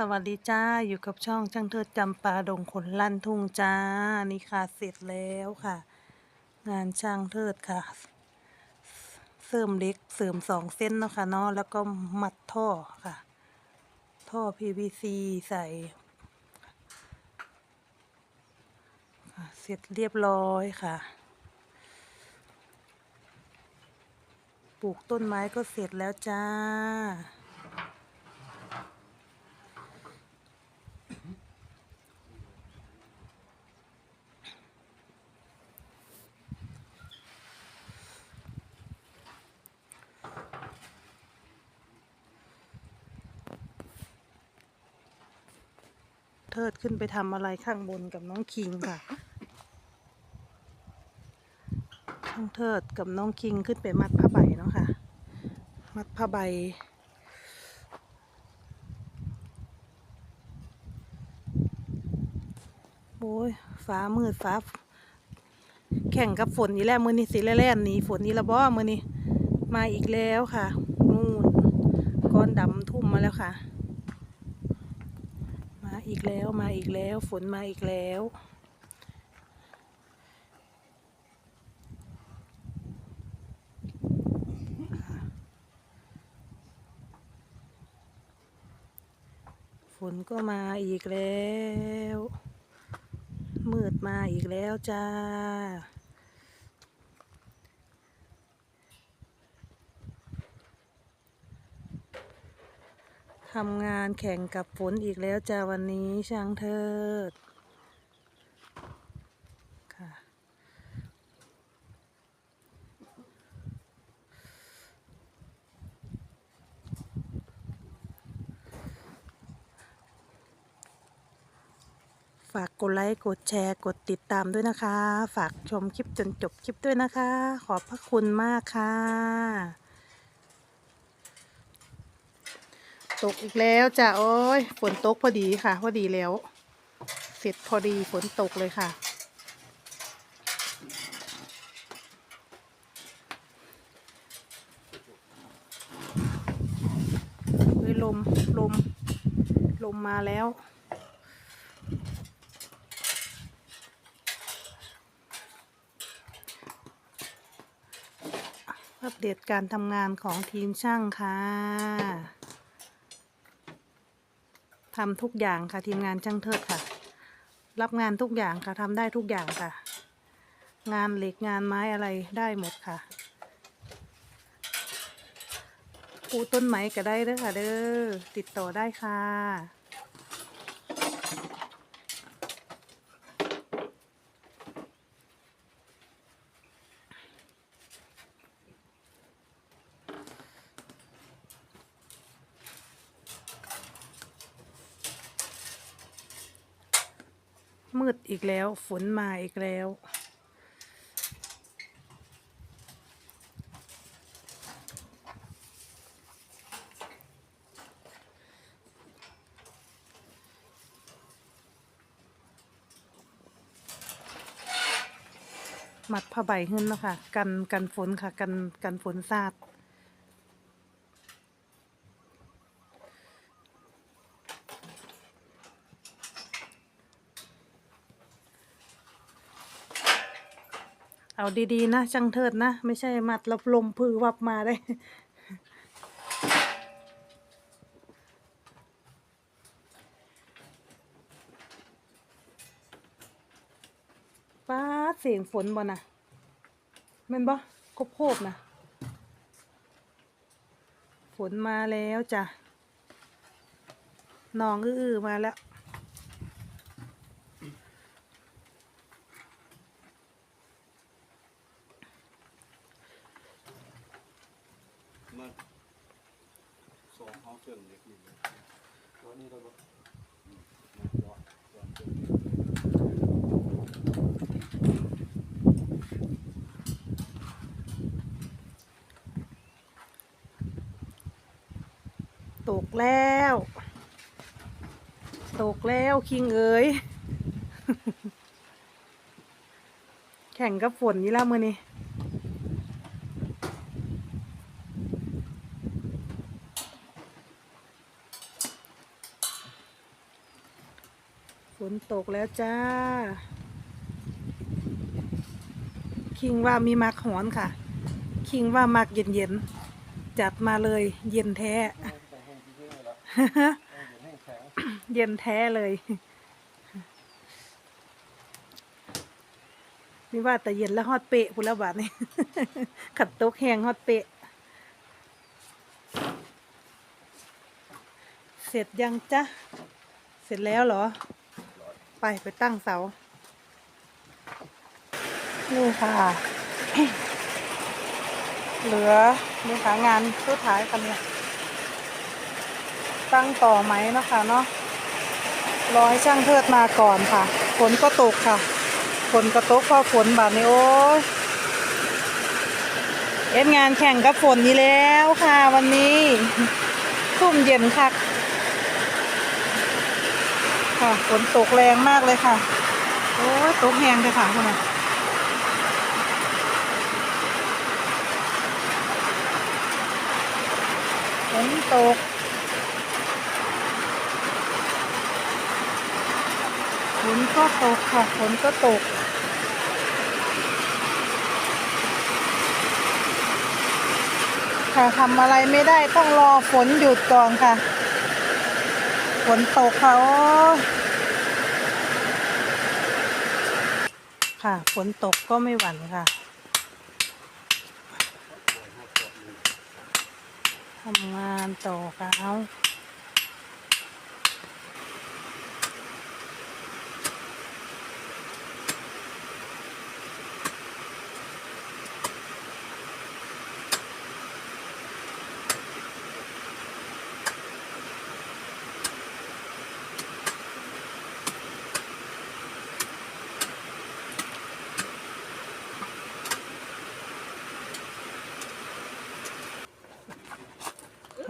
สวัสดีจ้าอยู่กับช่องช่างเทิดจำปาดงขนลั่นทุ่งจ้านี่ค่ะเสร็จแล้วค่ะ งานช่างเทิดค่ะ เสริมเล็กเสริมสองเส้นเนาะค่ะเนาะแล้วก็มัดท่อค่ะ ท่อ PVC ใส่เสร็จเรียบร้อยค่ะ ปลูกต้นไม้ก็เสร็จแล้วจ้า เทิดขึ้นไปทำอะไรข้างบนกับน้องคิงค่ะ ช่างเทิดกับน้องคิงขึ้นไปมัดผ้าใบเนาะค่ะ มัดผ้าใบ โอ้ยฟ้ามืดฟ้า แข่งกับฝนนี่แหละมือนี้สิแล่นๆหนีฝนนี่ละบ่มือนี้มาอีกแล้วค่ะ นู่นก้อนดำทุ่มมาแล้วค่ะ อีกแล้วมาอีกแล้วฝนมาอีกแล้ว ฝนก็มาอีกแล้ว มืดมาอีกแล้วจ้า ทำงานแข่งกับฝนอีกแล้วจ้าวันนี้ช่างเทิดค่ะ ฝากกดไลค์ กดแชร์ กดติดตามด้วยนะคะ ฝากชมคลิปจนจบคลิปด้วยนะคะ ขอบพระคุณมากค่ะ ตกอีกแล้วจ้ะโอ้ยฝนตกพอดีค่ะ พอดีแล้ว เสร็จพอดีฝนตกเลยค่ะเฮ้ยลม ลม ลมมาแล้วอัปเดตการทำงานของทีมช่างค่ะ ทำทุกอย่างค่ะทีมงานช่างเทิดค่ะ รับงานทุกอย่างค่ะทำได้ทุกอย่างค่ะ งานเหล็กงานไม้อะไรได้หมดค่ะปูต้นไม้ก็ได้เด้อค่ะเด้อติดต่อได้ค่ะ มืดอีกแล้ว ฝนมาอีกแล้ว มัดผ้าใบขึ้นแล้วค่ะ กันกันฝนค่ะ กันกันฝนสาด เอาดีๆนะช่างเทิดนะ ไม่ใช่มัดรับลมพือวับมาได้ ป้าเสียงฝนบ่นะแมันบ่ครบโคบนะฝนมาแล้วจ้ะนองอื้อมาแล้ว มาสองห้องเครื่องเล็กอยู่เลยตัวนี้เราก็อืมมาเครื่องตกแล้ว ตกแล้วคิงเอ๋ย แข่งกับฝนนี่ละมือนี่ นตกแล้วจ้า คิงว่ามีมักหอนค่ะ คิงว่ามักเย็นเย็นๆ จัดมาเลย เย็นแท้ เย็นแท้เลยนี่ว่าแต่เย็นแล้วฮอตเปะพูดแล้วบาทนี่ขัดโต๊ะแห้งฮอตเปะ เสร็จยังจ๊ะเสร็จแล้วเหรอ ไปไปตั้งเสา นี่ค่ะ เหลือนี่ค่ะงานสุดท้ายกันเนี่ย ตั้งต่อไหมนะคะเนาะรอให้ช่างเทิดมาก่อนค่ะ ฝนก็ตกค่ะ ฝนก็ตกพราะฝนแบบนี้โอ้ยเอ็ดงานแข่งกับฝนนี้แล้วค่ะ วันนี้ ทุ่มเย็นคัก ค่ะฝนตกแรงมากเลยค่ะโอ้ยตกแหงเลยค่ะคุณน่ะฝนตกฝนก็ตกค่ะฝนก็ตกค่ะทำอะไรไม่ได้ต้องรอฝนหยุดก่อนค่ะ ฝนตกค่ะโอ้ค่ะฝนตกก็ไม่หวั่นค่ะทำงานต่อค่ะเอา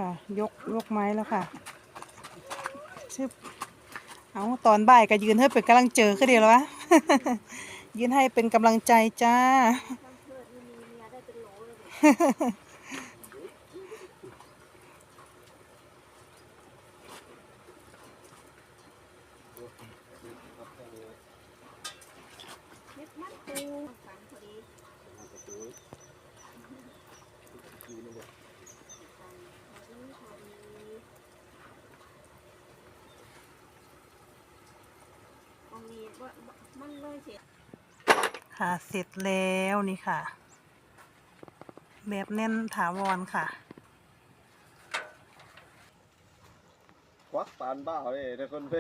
ค่ะ ยกยกไม้แล้วค่ะชึบเอาตอนบ่ายก็ยืนให้เป็นกำลังเจอคือเดียวแล้ววะยืนให้เป็นกำลังใจจ้า มันเลยเสียค่ะ เสร็จแล้วนี่ค่ะ แบบแน่นถาวรค่ะควักปานบ้าเลยแต่คนไป